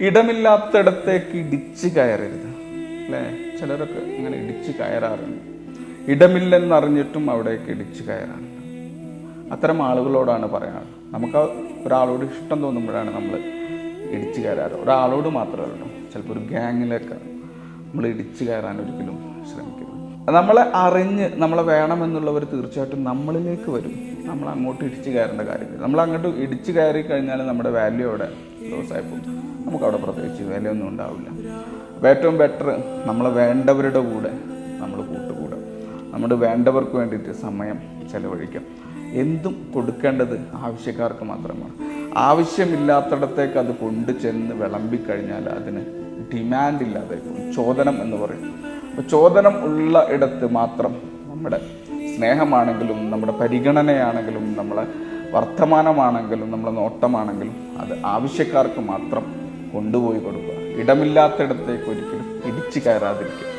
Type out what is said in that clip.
ഇടമില്ലാത്തിടത്തേക്ക് ഇടിച്ച് കയറരുത്. അല്ലേ? ചിലരൊക്കെ ഇങ്ങനെ ഇടിച്ച് കയറാറുണ്ട്. ഇടമില്ലെന്നറിഞ്ഞിട്ടും അവിടേക്ക് ഇടിച്ച് കയറാറുണ്ട്. അത്തരം ആളുകളോടാണ് പറയാറ്. നമുക്ക് ഒരാളോട് ഇഷ്ടം തോന്നുമ്പോഴാണ് നമ്മൾ ഇടിച്ച് കയറാറ്. ഒരാളോട് മാത്രമല്ല ചിലപ്പോൾ ഒരു ഗ്യാങ്ങിലൊക്കെ നമ്മൾ ഇടിച്ച് കയറാൻ ഒരിക്കലും ശ്രമിക്കരുത്. നമ്മളെ അറിഞ്ഞ് നമ്മളെ വേണമെന്നുള്ളവർ തീർച്ചയായിട്ടും നമ്മളിലേക്ക് വരും. നമ്മൾ അങ്ങോട്ട് ഇടിച്ചു കയറേണ്ട കാര്യമില്ല. നമ്മൾ അങ്ങോട്ട് ഇടിച്ചു കയറി കഴിഞ്ഞാൽ നമ്മുടെ വാല്യൂ അവിടെ ലോസ് ആയിപ്പോകും നമുക്കവിടെ പ്രത്യേകിച്ച് വിലയൊന്നും ഉണ്ടാവില്ല. അപ്പോൾ ഏറ്റവും ബെറ്റർ നമ്മളെ വേണ്ടവരുടെ കൂടെ നമ്മൾ കൂട്ടുകൂടെ. നമ്മുടെ വേണ്ടവർക്ക് വേണ്ടിയിട്ട് സമയം ചിലവഴിക്കാം. എന്തും കൊടുക്കേണ്ടത് ആവശ്യക്കാർക്ക് മാത്രമാണ്. ആവശ്യമില്ലാത്തിടത്തേക്ക് അത് കൊണ്ടു ചെന്ന് വിളമ്പിക്കഴിഞ്ഞാൽ അതിന് ഡിമാൻഡ് ഇല്ലാതെ. ചോദനം എന്ന് പറയും. ചോദനം ഉള്ള ഇടത്ത് മാത്രം നമ്മുടെ സ്നേഹമാണെങ്കിലും നമ്മുടെ പരിഗണനയാണെങ്കിലും നമ്മളെ വർത്തമാനമാണെങ്കിലും നമ്മളെ നോട്ടമാണെങ്കിലും അത് ആവശ്യക്കാർക്ക് മാത്രം കൊണ്ടുപോയി കൊടുക്കുക. ഇടമില്ലാത്തിടത്തേക്ക് ഒരിക്കലും ഇടിച്ചു കയറാതിരിക്കുക.